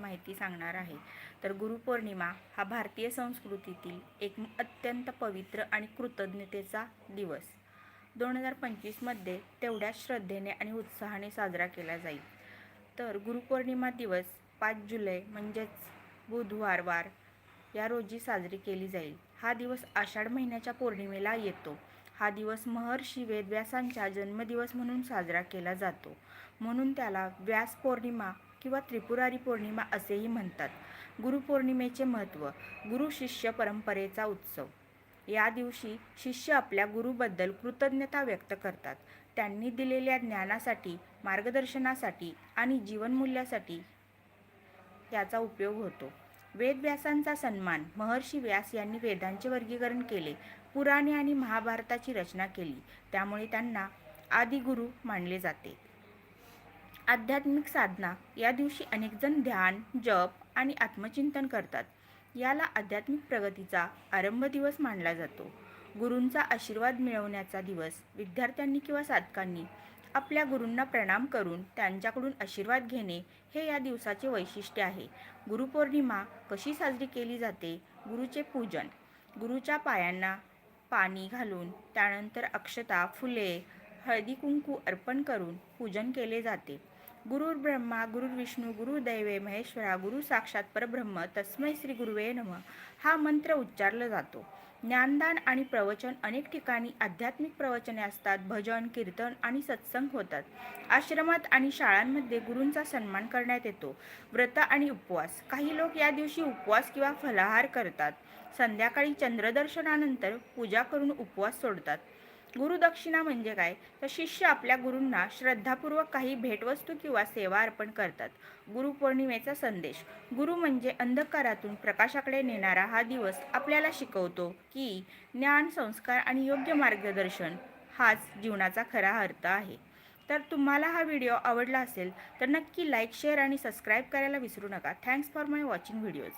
माहिती सांगणार आहे. तर गुरुपौर्णिमा हा भारतीय संस्कृतीतील एक अत्यंत पवित्र आणि कृतज्ञतेचा दिवस. दोन हजार पंचवीसमध्ये तेवढ्याच श्रद्धेने आणि उत्साहाने साजरा केला जाईल. तर गुरुपौर्णिमा दिवस पाच जुलै म्हणजेच बुधवार वार या रोजी साजरी केली जाईल. हा दिवस आषाढ महिन्याच्या पौर्णिमेला येतो. हा दिवस महर्षी वेदव्यासांचा जन्मदिवस म्हणून साजरा केला जातो. म्हणून त्याला व्यास पौर्णिमा किंवा त्रिपुरारी पौर्णिमा असेही म्हणतात. गुरुपौर्णिमेचे महत्त्व गुरु शिष्य परंपरेचा उत्सव. या दिवशी शिष्य आपल्या गुरुबद्दल कृतज्ञता व्यक्त करतात. त्यांनी दिलेल्या ज्ञानासाठी मार्गदर्शनासाठी आणि जीवनमूल्यासाठी याचा उपयोग होतो. वेदव्यासांचा सन्मान महर्षी व्यास यांनी वेदांचे वर्गीकरण केले पुराणे आणि महाभारताची रचना केली. त्यामुळे त्यांना आदिगुरु मानले जाते. आध्यात्मिक साधना. या दिवशी अनेकजण ध्यान जप आणि आत्मचिंतन करतात. याला आध्यात्मिक प्रगतीचा आरंभ दिवस मानला जातो. गुरूंचा आशीर्वाद मिळवण्याचा दिवस विद्यार्थ्यांनी किंवा साधकांनी आपल्या गुरूंना प्रणाम करून त्यांच्याकडून आशीर्वाद घेणे हे या दिवसाचे वैशिष्ट्य आहे. गुरुपौर्णिमा कशी साजरी केली जाते? गुरुचे पूजन. गुरुच्या पायांना पाणी घालून त्यानंतर अक्षता फुले हळदी कुंकू अर्पण करून पूजन केले जाते. गुरुर् ब्रह्मा गुरुर्विष्णू गुरुदैवे महेश्वरा गुरु साक्षात परब्रह्म तस्मै श्री गुरुवे नम. हा मंत्र उच्चारला जातो. ज्ञानदान आणि प्रवचन अनेक ठिकाणी आध्यात्मिक प्रवचने असतात भजन कीर्तन आणि सत्संग होतात. आश्रमात आणि शाळांमध्ये गुरूंचा सन्मान करण्यात येतो. व्रत आणि उपवास. काही लोक या दिवशी उपवास किंवा फलाहार करतात. संध्याकाळी चंद्रदर्शनानंतर पूजा करून उपवास सोडतात. गुरुदक्षिणा म्हणजे काय? तर शिष्य आपल्या गुरूंना श्रद्धापूर्वक काही भेटवस्तू किंवा सेवा अर्पण करतात. गुरुपौर्णिमेचा संदेश. गुरु म्हणजे अंधकारातून प्रकाशाकडे नेणारा हा दिवस आपल्याला शिकवतो की ज्ञान संस्कार आणि योग्य मार्गदर्शन हाच जीवनाचा खरा अर्थ आहे. तर तुम्हाला हा व्हिडिओ आवडला असेल तर नक्की लाईक शेअर आणि सबस्क्राईब करायला विसरू नका. Thanks for my watching videos.